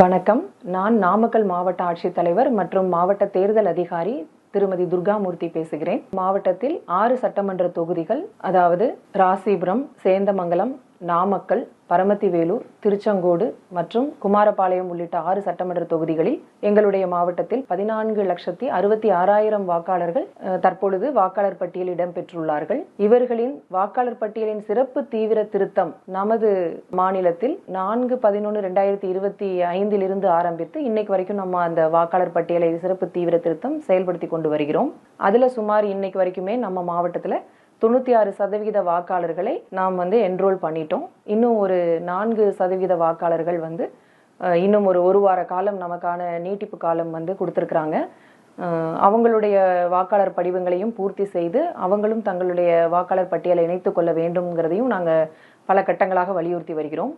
வணக்கம். நான் நாமக்கல் மாவட்ட ஆட்சித்தலைவர் மற்றும் மாவட்ட தேர்தல் அதிகாரி திருமதி துர்காமூர்த்தி பேசுகிறேன். மாவட்டத்தில் ஆறு சட்டமன்ற தொகுதிகள் அதாவது ராசிபுரம் சேந்தமங்கலம் நாமக்கல் பரமத்திவேலூர் திருச்செங்கோடு மற்றும் குமாரபாளையம் உள்ளிட்ட ஆறு சட்டமன்ற தொகுதிகளில் எங்களுடைய மாவட்டத்தில் பதினான்கு லட்சத்தி அறுபத்தி ஆறாயிரம் வாக்காளர்கள் தற்பொழுது வாக்காளர் பட்டியலில் இடம்பெற்றுள்ளார்கள். இவர்களின் வாக்காளர் பட்டியலின் சிறப்பு தீவிர திருத்தம் நமது மாநிலத்தில் நான்கு பதினொன்று ரெண்டாயிரத்தி இருபத்தி ஐந்திலிருந்து ஆரம்பித்து இன்னைக்கு வரைக்கும் நம்ம அந்த வாக்காளர் பட்டியலை சிறப்பு தீவிர திருத்தம் செயல்படுத்தி கொண்டு வருகிறோம். அதுல சுமார் இன்னைக்கு வரைக்குமே நம்ம மாவட்டத்தில் தொண்ணூற்றி ஆறு சதவிகித வாக்காளர்களை நாம் வந்து என்ரோல் பண்ணிட்டோம். இன்னும் ஒரு நான்கு சதவீத வாக்காளர்கள் வந்து இன்னும் ஒரு ஒரு வார காலம் நமக்கான நீட்டிப்பு காலம் வந்து கொடுத்துருக்குறாங்க. அவங்களுடைய வாக்காளர் படிவங்களையும் பூர்த்தி செய்து அவங்களும் தங்களுடைய வாக்காளர் பட்டியலை இணைத்து கொள்ள வேண்டும்ங்கிறதையும் நாங்கள் பல கட்டங்களாக வலியுறுத்தி வருகிறோம்.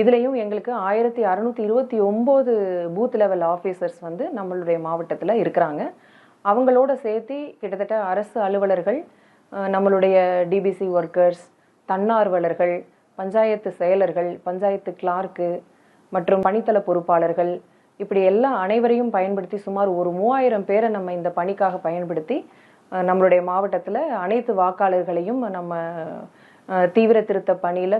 இதுலேயும் எங்களுக்கு ஆயிரத்தி அறுநூத்தி இருபத்தி ஒம்பது பூத் லெவல் ஆஃபீஸர்ஸ் வந்து நம்மளுடைய மாவட்டத்தில் இருக்கிறாங்க. அவங்களோட சேர்த்து கிட்டத்தட்ட அரசு அலுவலர்கள் நம்மளுடைய டிபிசி ஒர்க்கர்ஸ் தன்னார்வலர்கள் பஞ்சாயத்து செயலர்கள் பஞ்சாயத்து கிளார்க்கு மற்றும் பணித்தள பொறுப்பாளர்கள் இப்படி எல்லா அனைவரையும் பயன்படுத்தி சுமார் ஒரு மூவாயிரம் பேரை நம்ம இந்த பணிக்காக பயன்படுத்தி நம்மளுடைய மாவட்டத்தில் அனைத்து வாக்காளர்களையும் நம்ம தீவிர திருத்த பணியில்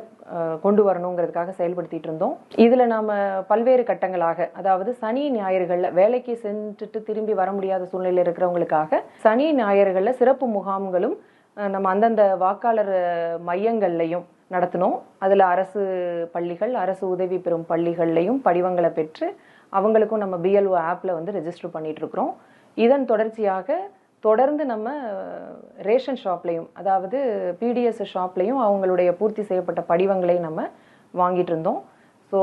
கொண்டு வரணுங்கிறதுக்காக செயல்படுத்திட்டு இருந்தோம். இதில் நாம் பல்வேறு கட்டங்களாக அதாவது சனி ஞாயிறுகளில் வேலைக்கு சென்றுட்டு திரும்பி வர முடியாத சூழ்நிலையில் இருக்கிறவங்களுக்காக சனி ஞாயிறுகளில் சிறப்பு முகாம்களும் நம்ம அந்தந்த வாக்காளர் மையங்கள்லையும் நடத்தினோம். அதில் அரசு பள்ளிகள் அரசு உதவி பெறும் பள்ளிகள்லையும் படிவங்களை பெற்று அவங்களுக்கும் நம்ம பிஎல்ஓ ஆப்பில் வந்து ரெஜிஸ்டர் பண்ணிகிட்ருக்குறோம் இருக்கிறோம் இதன் தொடர்ச்சியாக தொடர்ந்து நம்ம ரேஷன் ஷாப்லையும் அதாவது பிடிஎஸ் ஷாப்லையும் அவங்களுடைய பூர்த்தி செய்யப்பட்ட படிவங்களை நம்ம வாங்கிட்டு இருந்தோம் ஸோ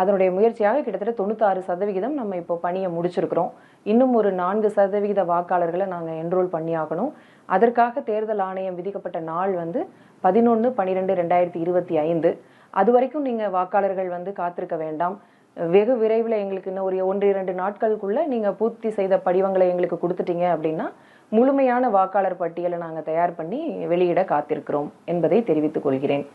அதனுடைய முயற்சியாக கிட்டத்தட்ட தொண்ணூத்தாறு சதவிகிதம் நம்ம இப்போ பணியை முடிச்சிருக்கிறோம். இன்னும் ஒரு நான்கு சதவிகித வாக்காளர்களை நாங்கள் என்ரோல் பண்ணியாகணும். அதற்காக தேர்தல் ஆணையம் விதிக்கப்பட்ட நாள் வந்து பதினொன்று பன்னிரெண்டு ரெண்டாயிரத்தி இருபத்தி ஐந்து. அது வரைக்கும் நீங்கள் வாக்காளர்கள் வந்து காத்திருக்க வேண்டாம். வெகு விரைவில் எங்களுக்கு இன்னும் ஒரு ஒன்று இரண்டு நாட்களுக்குள்ளே நீங்கள் பூர்த்தி செய்த படிவங்களை எங்களுக்கு கொடுத்துட்டீங்க அப்படின்னா முழுமையான வாக்காளர் பட்டியலை நாங்கள் தயார் பண்ணி வெளியிட காத்திருக்கிறோம் என்பதை தெரிவித்துக் கொள்கிறேன்.